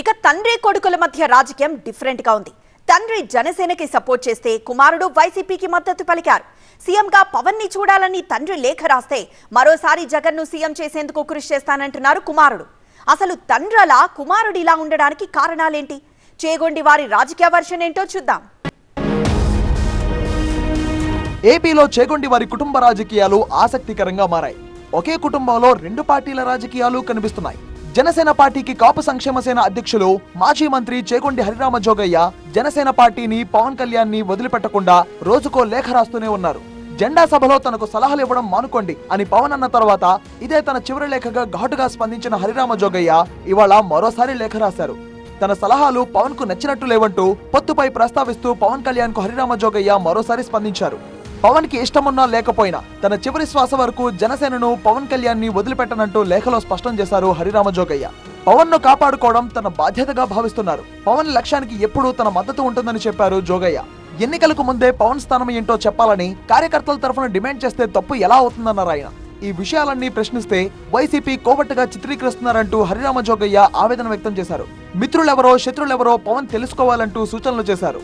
ఇక తండ్రి కొడుకుల మధ్య రాజకీయం డిఫరెంట్గా ఉంది. తండ్రి జనసేనకి సపోర్ట్ చేస్తే కుమారుడు వైసీపీకి మద్దతు పలికారు. సీఎంగా పవన్ని చూడాలని తండ్రి లేఖ రాస్తే మరోసారి జగన్ను సీఎం చేసేందుకు కృషి చేస్తానంటున్నారు కుమారుడు. అసలు తండ్రలా కుమారుడు ఇలా ఉండడానికి కారణాలేంటి? చేగొండి వారి రాజకీయ వర్షన్ ఏంటో చూద్దాం. ఏపీలో చేగొండి వారి కుటుంబ రాజకీయాలు ఆసక్తికరంగా మారాయి. ఒకే కుటుంబంలో రెండు పార్టీల రాజకీయాలు కనిపిస్తున్నాయి. జనసేన పార్టీకి కాపు సంక్షేమ సేన అధ్యక్షులు మాజీ మంత్రి చేకొండి హరిరామ జోగయ్య జనసేన పార్టీని పవన్ కళ్యాణ్ని వదిలిపెట్టకుండా రోజుకో లేఖ రాస్తూనే ఉన్నారు. జెండా సభలో తనకు సలహాలు ఇవ్వడం మానుకోండి అని పవన్ అన్న తర్వాత ఇదే తన చివరి లేఖగా ఘాటుగా స్పందించిన హరిరామ జోగయ్య ఇవాళ మరోసారి లేఖ రాశారు. తన సలహాలు పవన్కు నచ్చినట్టు లేవంటూ పొత్తుపై ప్రస్తావిస్తూ పవన్ కళ్యాణ్కు హరిరామ జోగయ్య మరోసారి స్పందించారు. పవన్కి ఇష్టమున్నా లేకపోయినా తన చివరి శ్వాస వరకు జనసేనను పవన్ కళ్యాణ్ని వదిలిపెట్టనంటూ లేఖలో స్పష్టం చేశారు హరిరామ జోగయ్య. పవన్ను కాపాడుకోవడం తన బాధ్యతగా భావిస్తున్నారు. పవన్ లక్ష్యానికి ఎప్పుడూ తన మద్దతు ఉంటుందని చెప్పారు జోగయ్య. ఎన్నికలకు ముందే పవన్ స్థానం ఏంటో చెప్పాలని కార్యకర్తల తరఫున డిమాండ్ చేస్తే తప్పు ఎలా అవుతుందన్నారు ఆయన. ఈ విషయాలన్నీ ప్రశ్నిస్తే వైసీపీ కోవట్టుగా చిత్రీకరిస్తున్నారంటూ హరిరామ జోగయ్య ఆవేదన వ్యక్తం చేశారు. మిత్రులెవరో శత్రులెవరో పవన్ తెలుసుకోవాలంటూ సూచనలు చేశారు.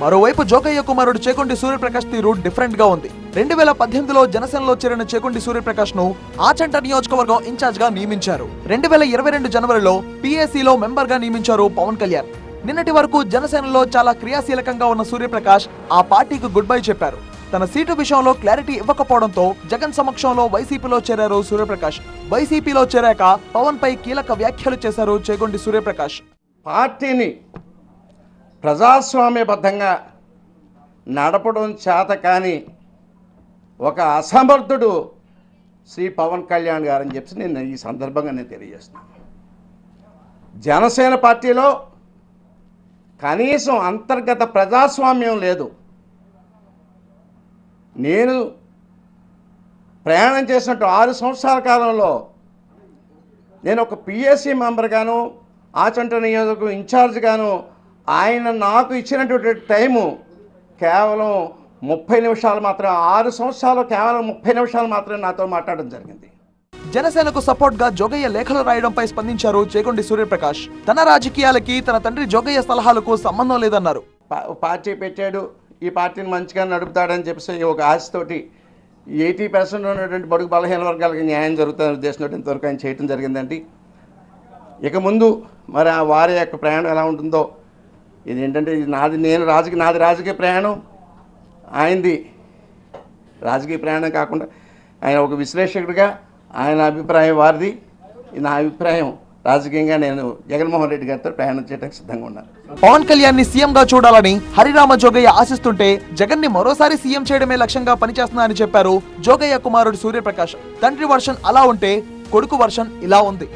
మరోవైపు జోగయ్య కుమారుడు చేకొండి సూర్యప్రకాష్ తీరు డిఫరెంట్గా ఉంది. రెండు వేల పద్దెనిమిదిలో జనసేనలో చేరిన చేకొండి సూర్యప్రకాష్ను ఆచంట నియోజకవర్గం ఇన్ఛార్జ్గా నియమించారు. రెండు వేల ఇరవై రెండు జనవరిలో పిఏసీలో మెంబర్గా నియమించారు పవన్ కళ్యాణ్. నిన్నటి వరకు జనసేనలో చాలా క్రియాశీలకంగా ఉన్న సూర్యప్రకాష్ ఆ పార్టీకి గుడ్ బై చెప్పారు. తన సీటు విషయంలో క్లారిటీ ఇవ్వకపోవడంతో జగన్ సమక్షంలో వైసీపీలో చేరారు సూర్యప్రకాష్. వైసీపీలో చేరాక పవన్ పై కీలక వ్యాఖ్యలు చేశారు చేగొండి సూర్యప్రకాష్. పార్టీని ప్రజాస్వామ్యబద్ధంగా నడపడం చేత కాని ఒక అసమర్థుడు శ్రీ పవన్ కళ్యాణ్ గారు అని చెప్పి నేను ఈ సందర్భంగా నేను తెలియజేస్తున్నాను జనసేన పార్టీలో కనీసం అంతర్గత ప్రజాస్వామ్యం లేదు. నేను ప్రయాణం చేసినట్టు ఆరు సంవత్సరాల కాలంలో నేను ఒక పిఎస్సి మెంబర్గాను ఆచంట నియోజకవర్గం ఇన్ఛార్జ్గాను ఆయన నాకు ఇచ్చినటువంటి టైము కేవలం ముప్పై నిమిషాలు మాత్రం ఆరు సంవత్సరాలు కేవలం ముప్పై నిమిషాలు మాత్రమే నాతో మాట్లాడడం జరిగింది. జనసేనకు సపోర్ట్గా జోగయ్య లేఖలు రాయడంపై స్పందించారు చేకొండి సూర్యప్రకాష్. తన రాజకీయాలకి తన తండ్రి జోగయ్య సలహాలకు సంబంధం లేదన్నారు. పార్టీ పెట్టాడు ఈ పార్టీని మంచిగా నడుపుతాడని చెప్పేసి ఒక ఆశతోటి ఎయిటీ పర్సెంట్ ఉన్నటువంటి బడుగు బలహీన వర్గాలకి న్యాయం జరుగుతుందని ఉద్దేశంతో ఇంతవరకు ఆయన చేయడం జరిగిందండి. ఇక ముందు మరి ఆ వారి యొక్క ప్రయాణం ఎలా ఉంటుందో ఇది ఏంటంటే ఇది నాది నేను రాజకీయ నాది రాజకీయ ప్రయాణం. ఆయనది రాజకీయ ప్రయాణం కాకుండా ఆయన ఒక విశ్లేషకుడిగా ఆయన అభిప్రాయం వారిది. నా అభిప్రాయం. రాజకీయంగా నేను జగన్మోహన్ రెడ్డి గారితో ప్రయాణం చేయడానికి సిద్ధంగా ఉన్నాను. పవన్ కళ్యాణ్ని సీఎం గా చూడాలని హరిరామ జోగయ్య ఆశిస్తుంటే జగన్ని మరోసారి సీఎం చేయడమే లక్ష్యంగా పనిచేస్తున్నారని చెప్పారు జోగయ్య కుమారుడు సూర్యప్రకాష్. తండ్రి వర్షన్ అలా ఉంటే కొడుకు వర్షన్ ఇలా ఉంది.